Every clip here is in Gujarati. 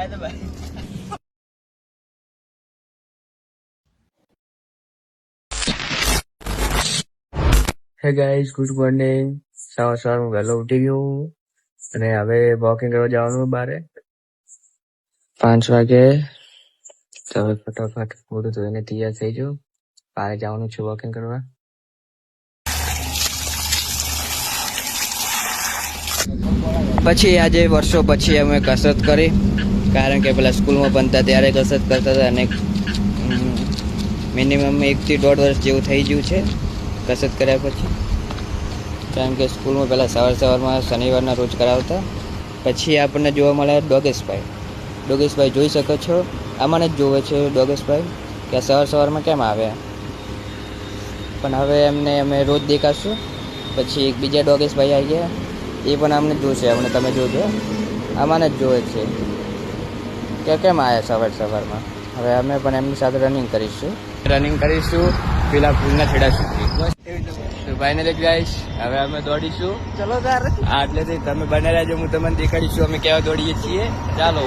હે ગાઈઝ ગુડ મોર્નિંગ સવાર સવાર હું વહેલો ઉઠી ગયો અને હવે વોકિંગ કરવા જવાનું બારે. પાંચ વાગે. તો હવે ફટાફટ મોઢું ધોઈને તૈયાર થઈ જાઉં. બારે જવાનું છે વોકિંગ કરવા. પછી આજે વર્ષો પછી અમે કસરત કરી. કારણ કે પેલા સ્કૂલમાં ભણતા ત્યારે કસરત કરતા હતા અને મિનિમમ એકથી દોઢ વર્ષ જેવું થઈ ગયું છે કસરત કર્યા પછી. કારણ કે સ્કૂલમાં પહેલાં સવાર સવારમાં શનિવારના રોજ કરાવતા. પછી આપણને જોવા મળે ડોગેશભાઈ. ડોગેશભાઈ જોઈ શકો છો. આમાં જ જોવે છે ડોગેશભાઈ કે સવાર સવારમાં કેમ આવે પણ હવે એમને અમે રોજ દેખાશું. પછી એક બીજા ડોગેશભાઈ આવી ગયા. એ પણ અમને જોશે, અમને તમે જોજો. આમાં જ જોવે છે. કે કેમ આવ્યા સવાર સવારમાં? હવે અમે પણ એમની સાથે રનિંગ કરીશું. રનિંગ કરીશું પેલા ફૂલના છેડા સુધી. તો ફાઇનલી ગાઈશ હવે અમે દોડીશું. ચલો તાર. હા એટલે તમે બને રહેજો હું તમને દેખાડીશું અમે કેવા દોડીએ છીએ. ચાલો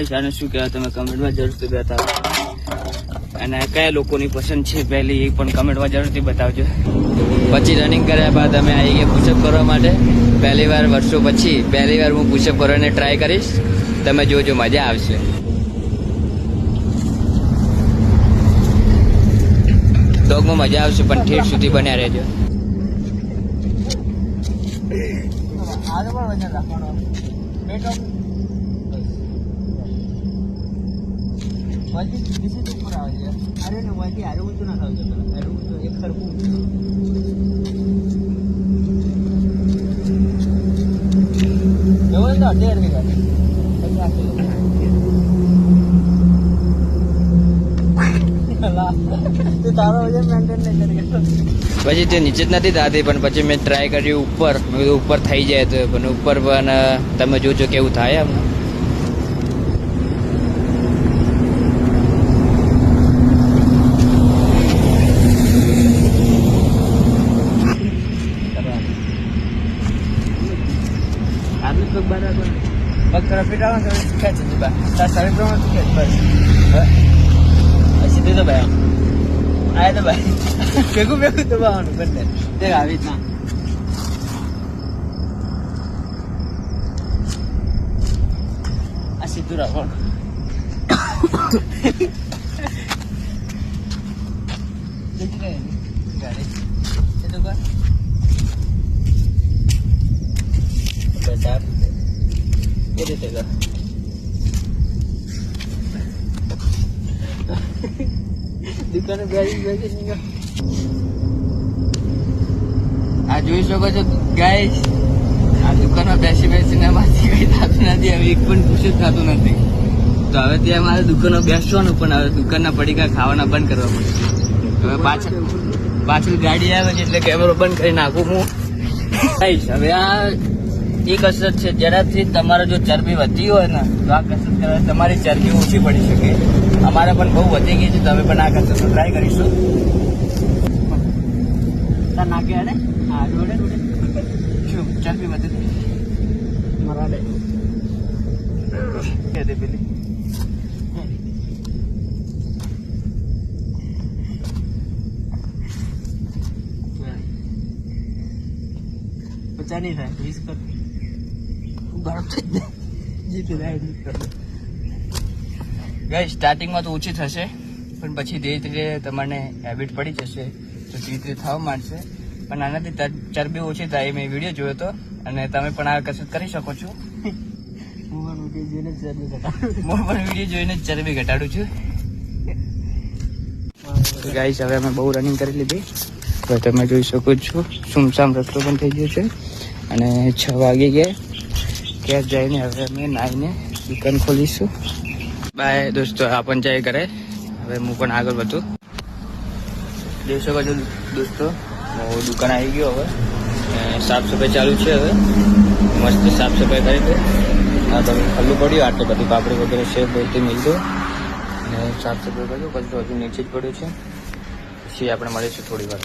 ગાઈશ અને શું કહેવાય, તમે કમેન્ટમાં જરૂરથી બતાવો અને કયા લોકોની પસંદ છે પહેલી એ પણ કમેન્ટમાં જરૂરથી બતાવજો. પછી રનિંગ કર્યા બાદ અમે આવી ગયા પુશઅપ કરવા માટે. પહેલી વાર વર્ષો પછી, પહેલી વાર હું પુશઅપ કરવાની ટ્રાય કરીશ. તમે જોજો, મજા આવશે. ડોગમાં મજા આવશે, પણ ઠેઠ સુધી બન્યા રહેજો. પછી તે નીચે જ નથી થતી, પણ પછી મેં ટ્રાય કર્યું ઉપર. ઉપર થઈ જાય તો, પણ ઉપર પણ તમે જોજો કેવું થાય એમ. આટલું પગ બરાબર પગ તરફ ફીટાવો ને તો ખેંચ જ બા તાર શરીર પ્રમાણે તું ખેંચ બસ હવે સીધું તો ભાઈ આય તો ભાઈ ભેગું ભેગું દબાવવાનું બંને દેખ આવી રીતના આ સીધું રાખવાનું દેખી રહી ને ગાડી એ તો કર બસ આ રીતે એ રીતે દુકાને બેસી બેસી નીકળ આ જોઈ શકો છો ગાઈસ આ દુકાનમાં બેસી બેસીને માંથી કઈ થતું નથી, હવે એક પણ ખુશ જ થતું નથી. તો હવે ત્યાં મારે દુકાનો બેસવાનું, પણ હવે દુકાનના પડીકા ખાવાના બંધ કરવા પડશે. હવે પાછળ પાછળ ગાડી આવે છે એટલે કેમેરો બંધ કરી નાખું હું. હવે આ એ કસરત છે. જેનાથી તમારે જો ચરબી વધી હોય ને તો આ કસરત કરવાથી તમારી ચરબી ઓછી પડી શકે. અમારે પણ બહુ વધી ગઈ છે. તમે પણ આ કસરત ટ્રાય કરીશું. નાકે અડે હા જોડે જોડે શું ચરબી વધી મારા દે પેલી? પચાસ નહીં થાય વીસ કર ગરમ થઈ જાય જીતી જાય ગાઈ સ્ટાર્ટિંગમાં તો ઓછી થશે, પણ પછી ધીરે ધીરે તમને હેબિટ પડી જશે, તો ધીરે ધીરે થવા માંડશે. પણ આનાથી ચરબી ઓછી થાય, મેં વીડિયો જોયો હતો અને તમે પણ આ કસરત કરી શકો છો. હું પણ વીડિયો જોઈને જ ચરબી ઘટાડું છું. તો હવે અમે બહુ રનિંગ કરી લીધી. તો તમે જોઈ શકો છો, સુમસામ રસ્તો પણ થઈ ગયો છે. અને છ વાગી ગયા. ક્યાં જઈને હવે અમે નાહીને દુકાન ખોલીશું. બાય દોસ્તો, આ પણ જાય ઘરે હવે હું પણ આગળ વધું. જોઈ શકો છો દોસ્તો હું દુકાન આવી ગયો હવે. સાફ સફાઈ ચાલુ છે હવે. મસ્ત સાફ સફાઈ કરી દે. આ તમે ખલ્લું પડ્યું, આટલું બધું પાપડી વગેરે છે, બધું મિલતું અને સાફ સફાઈ કર્યું કચરો હજુ નીચે જ પડ્યું છે. પછી આપણે મળીશું થોડી વાર.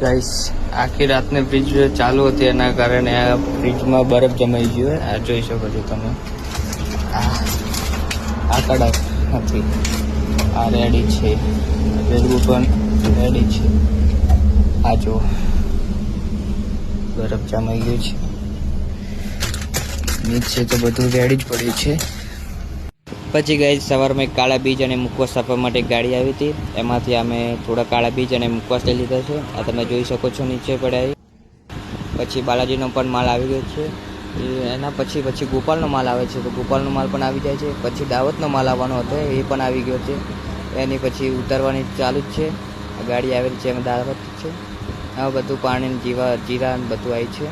ગાઈસ, આખી રાતને ફ્રીજ ચાલુ હતી એના કારણે આ ફ્રીજમાં બરફ જમાઈ ગયો આ જોઈ શકો છો તમે. આ કડક નથી આ રેડી છે. વેલવું પણ રેડી છે. આ જો બરફ જમાઈ ગયું છે. નીચે તો બધું રેડી જ પડ્યું છે. પછી ગઈ સવારમાં એક કાળા બીજ અને મુખવાસ આપવા માટે ગાડી આવી હતી. એમાંથી અમે થોડા કાળા બીજ અને મુખવાસ લઈ લીધા છે. આ તમે જોઈ શકો છો નીચે પડાવી પછી બાલાજીનો પણ માલ આવી ગયો છે. એના પછી પછી ગોપાલનો માલ આવે છે. તો ગોપાલનો માલ પણ આવી જાય છે. પછી દાવતનો માલ આવવાનો હતો. એ પણ આવી ગયો છે. એની પછી ઉતારવાની ચાલુ જ છે. ગાડી આવેલી છે એમાં દાવત છે. આ બધું પાણી જીવા જીરા બધું આવી છે.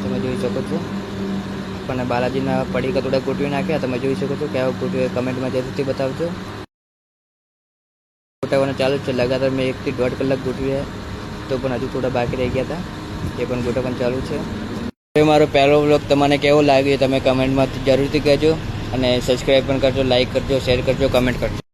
તમે જોઈ શકો છો. પણ બાલાજીના પડીકા થોડા ગોઠવી નાખ્યા. તમે જોઈ શકો છો કેવા ગોઠવે કમેન્ટમાં જરૂરથી બતાવજો. ગોઠવવાનું ચાલુ છે. લગાતાર મેં એકથી દોઢ કલાક ગોઠવ્યા તો પણ હજુ થોડા બાકી રહી ગયા હતા. એ પણ ગોઠવવાનું ચાલુ છે. હવે મારો પહેલો વ્લોગ તમને કેવો લાગ્યો તમે કમેન્ટમાં જરૂરથી કહેજો. અને સબસ્ક્રાઈબ પણ કરજો લાઈક કરજો શેર કરજો કમેન્ટ કરજો.